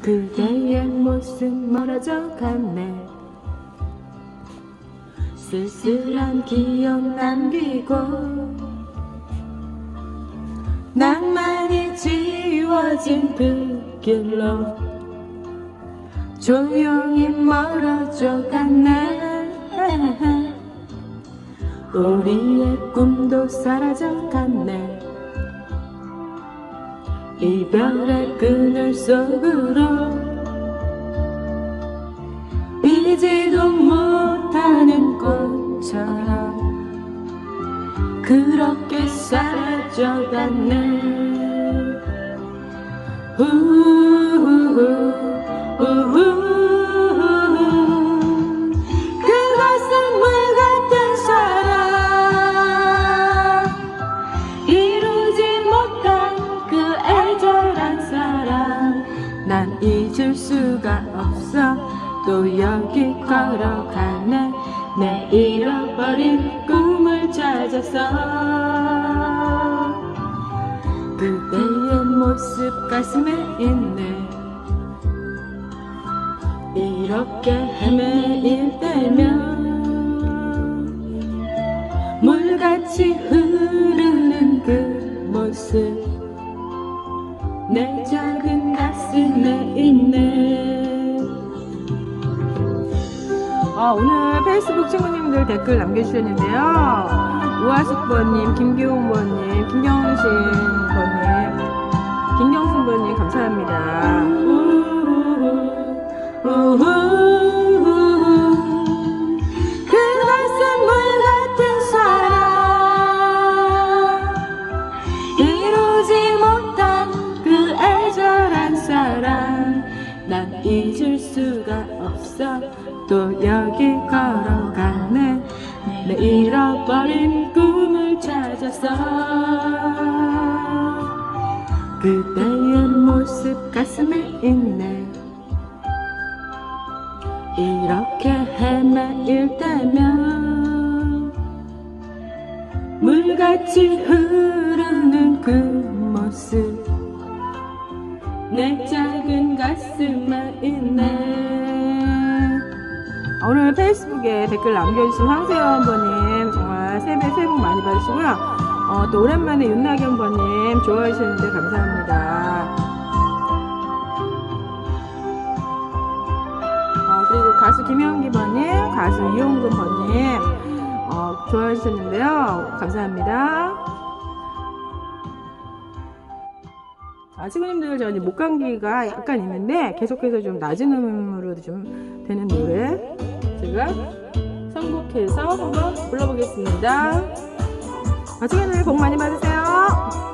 그대의 모습 멀어져 갔네. 쓸쓸한 기억 남기고 낭만이 지워진 그 길로 조용히 멀어져 갔네. 우리의 꿈도 사라져 갔네 이별의 그늘 속으로 비지도 못하는 꽃처럼 그렇게 사라져갔네. 우 난 잊을 수가 없어. 또 여기 걸어가네. 내 잃어버린 꿈을 찾아서. 그대의 모습 가슴에 있네. 이렇게 헤매일 때면 물같이 흐르는 그 모습. 내 작은 아, 오늘 페이스북 친구님들 댓글 남겨주셨는데요. 우아숙번님, 김기홍번님, 김경신번님, 김경순번님 난 잊을 수가 없어. 또 여기 걸어가네. 내 잃어버린 꿈을 찾아서. 그대의 모습 가슴에 있네. 이렇게 헤매일 때면 물같이 흐르는 그 모습. 내 작은 가슴에 있네. 오늘 페이스북에 댓글 남겨주신 황세연버님 정말 새해 새해 복 많이 받으시고요. 어, 또 오랜만에 윤나경버님 좋아해 주셨는데 감사합니다. 어, 그리고 가수 김영기버님 가수 이용근버님 어, 좋아해 주셨는데요. 감사합니다 아, 친구님들, 저 이제 목감기가 약간 있는데 계속해서 좀 낮은 음으로 좀 되는 노래 제가 선곡해서 한번 불러보겠습니다. 아, 친구들 복 많이 받으세요.